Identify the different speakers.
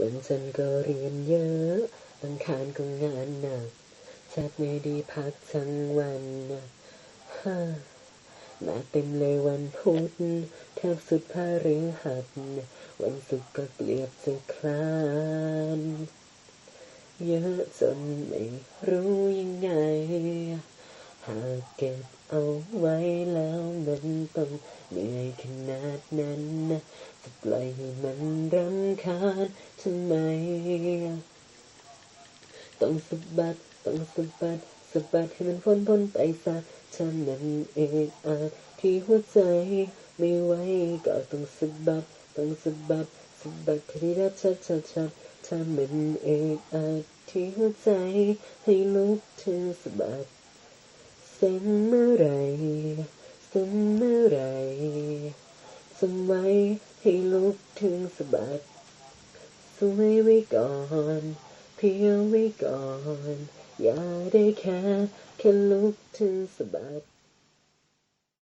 Speaker 1: วันจันทร์ก็เรียนเยอะอังคารก็งานหนักชัดไม่ด้พักทั้งวันนะฮ่ามาเต็มเลยวันพุธแทบสุดพาฤหัสวันศุกร์ก็เกลียบจะคลาน เยอะจนไม่รู้ยังไง หากเก็บเอาไว้แล้วมันต้องเหนื่อยขนาดนั้นนะจะปล่อยให้มันรำคาญทำไม ต้องสะบัด ต้องสะบัดสะบัดให้มันพ้นพ้นไปซะถ้ามันเอกอาจที่หัวใจไม่ไหวก็ต้องสะบัด ต้องสะบัดสะบัดที่รัดชัดชัดชัดถ้ามันเอกอาจที่หัวใจให้ลุกถึงสะบัด เส้งเมื่อไรเส้นเมื่อไรสมัยให้ลุกถึงสะบัดสวยไว้ก่อน เพียงไว้ก่อน อย่าได้แค่แค่ลุกถึงสะบัด